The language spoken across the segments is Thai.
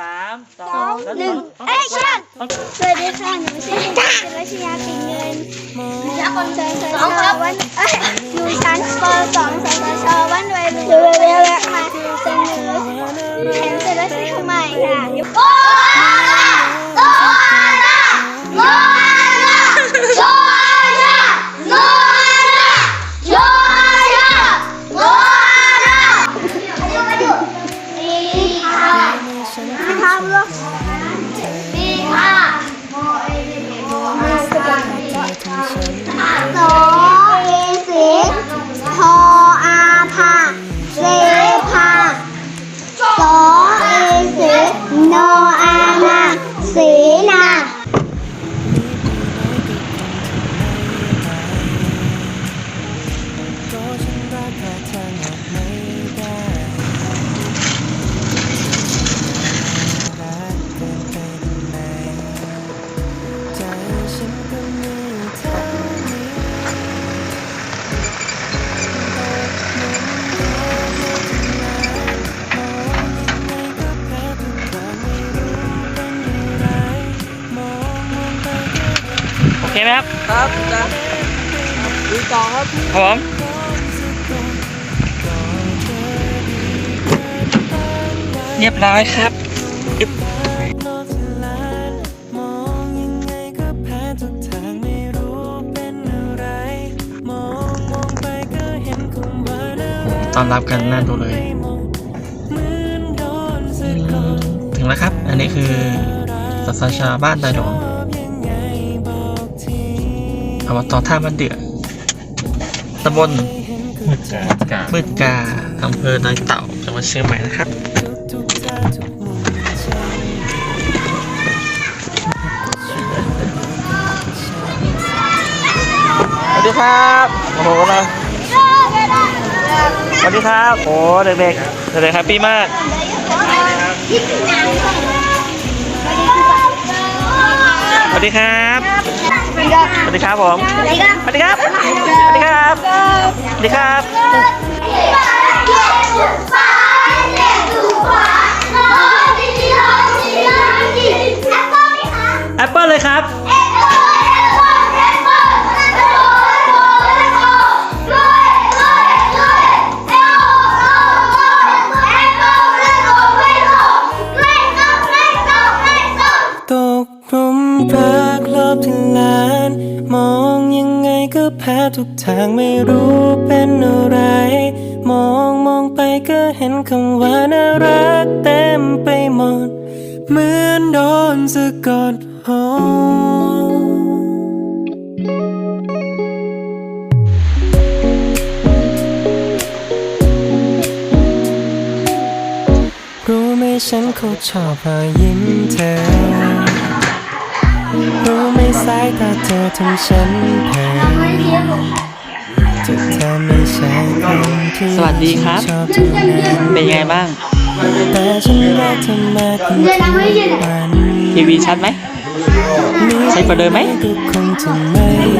สามสอสองงแล้วหนึ่งต้องแอคชั่นต้องสวัสดีค่ะหนูชื่อเด็กหญิงเป็นรัชยาปิงเงินและคนเชิญเชิญชาววันเอ้ยอยู่ชั้นป .2 สสชวันวัยรุ่นม ครับครับจ้ะดูต่อครับผมเรียบร้อยครับอึ๊บตอนรับกันน่าดูเลยอืมถึงแล้วครับ อันนี้คือสัสชาบ้านไดหลวง อบตท่ามันเดือตำบลมืดกามืดกาอำเภอดอยเต่าจังหวัดเชียงใหม่นะครับสวัสดีครับโอ้โหนะสวัสดีครับโอ้เด็กๆเด็กๆแฮปปี้มากสวัสดีครับ สวัสดีครับผมสวัสดีครับสวัสดีครับสวัสดีครับแอปเปิลเลยครับตกหลุมรักร อบที่ล้าน มองยังไงก็แพ้ทุกทางไม่รู้เป็นอะไร มองมองไปก็เห็นคำว่าน่ารักเต็มไปหมด เหมือนโดนสะกดหอรู้ไหมฉันเขาชอบรอยยิ้มเธอ สายตาเธอทำฉันเพ้อจะเธอไม่ใช่คนที่สวัสดีครับฉันชอบเท่านั้นเป็นยังไงบ้างแต่ฉันรักเธอมากกว่าทุกวันทีวีชัดไหมใช้กว่าเดิมไหมก็คงจะไม่ไหว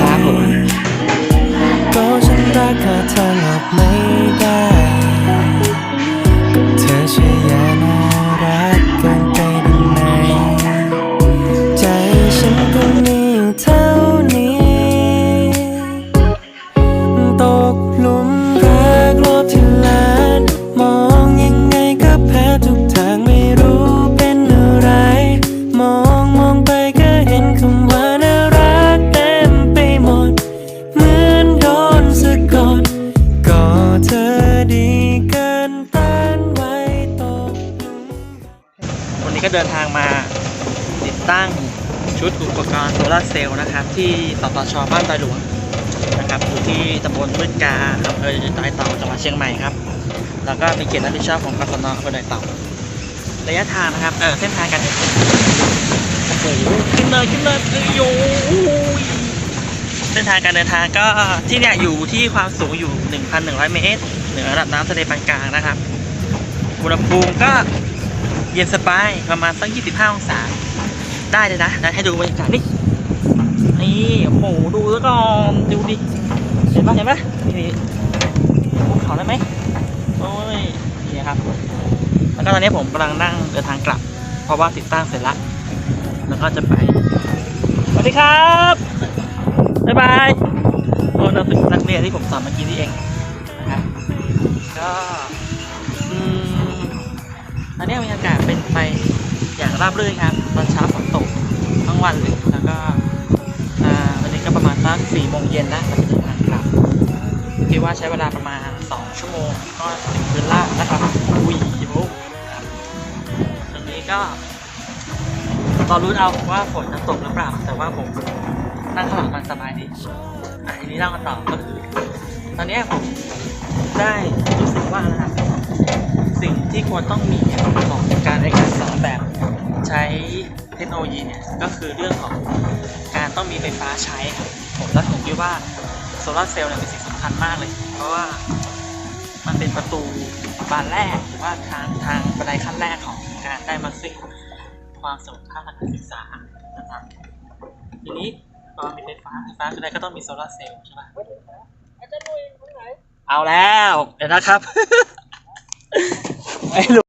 ครับผม ดินทางมาติดตั้งชุดอุปกรณ์โซลาเซลล์นะครับ ที่สตชบ้านดอยหลวงนะครับอยู่ที่ตำบลมืดกาอำเภอดอยเต่าจังหวัดเชียงใหม่ครับ แล้วก็เป็นเขตรับผิดชอบของกศนอำเภอดอยเต่าระยะทางนะครับเออเส้นทางการเดินทางโอ้โหขึ้นเลยขึ้นเลยเอ้ยโอ้ยเส้นทางการเดินทางก็ที่เนี่ยอยู่ที่ความสูงอยู่ 1,100 เมตรเหนือระดับน้ำทะเลปานกลางนะครับอุณหภูมิก็ เย็นสบายประมาณสัก25 องศา ได้เลยนะได้ให้ดูบรรยากาศนี่นี่โอ้โหดูแล้วก็ดูดิเห็นปะเห็นปะนี่ภูเขาได้ไหมโอ้ยนี่ครับแล้วก็ตอนนี้ผมกำลังนั่งเดินทางกลับ เพราะว่าติดตั้งเสร็จแล้วแล้วก็จะไปสวัสดีครับบ๊ายบายโอ้นักศึกนักเรียนที่ผมสอนเมื่อกี้นี่เองนะครับก็ ตอนนี้บรรยากาศเป็นไปอย่างราบรื่นครับ ตอนเช้าฝนตกทั้งวันเลย แล้วก็อ่าวันนี้ก็ประมาณสักสี่โมงเย็นแล้วเราจะเดินทางกลับคิดว่าใช้เวลาประมาณสองชั่วโมง ก็ถึงพื้นล่างนะครับอุ้ยโอ้ครับตรงนี้ก็รอรุ้นเอาว่าฝนจะตกหรือเปล่า แต่ว่าผมนั่งข้างหลังมันสบายดีอะทีนี้เล่ากันต่อก็คือ ตอนนี้ผมได้รู้สึกว่านะครับสิ่ง ที่ควรต้องมีของการในการสอนแบบใช้เทคโนโลยีเนี่ยก็คือเรื่องของการต้องมีไฟฟ้าใช้ครับผมและผมคิดว่าโซลาร์เซลล์เนี่ยเป็นสิ่งสำคัญมากเลย เพราะว่ามันเป็นประตูบานแรกหรือว่าทางทางบันไดขั้นแรกของการได้มาซึ่งความสมรรถภาทางการศึกษานะครับทีนี้พอมีไฟฟ้าไฟฟ้าคืออะไรก็ต้องมีโซลาร์เซลล์ใช่ปะอาจารย์หนุ่ยตรงไหนเอาแล้วเดี๋ยวนะครับ ไม่รู้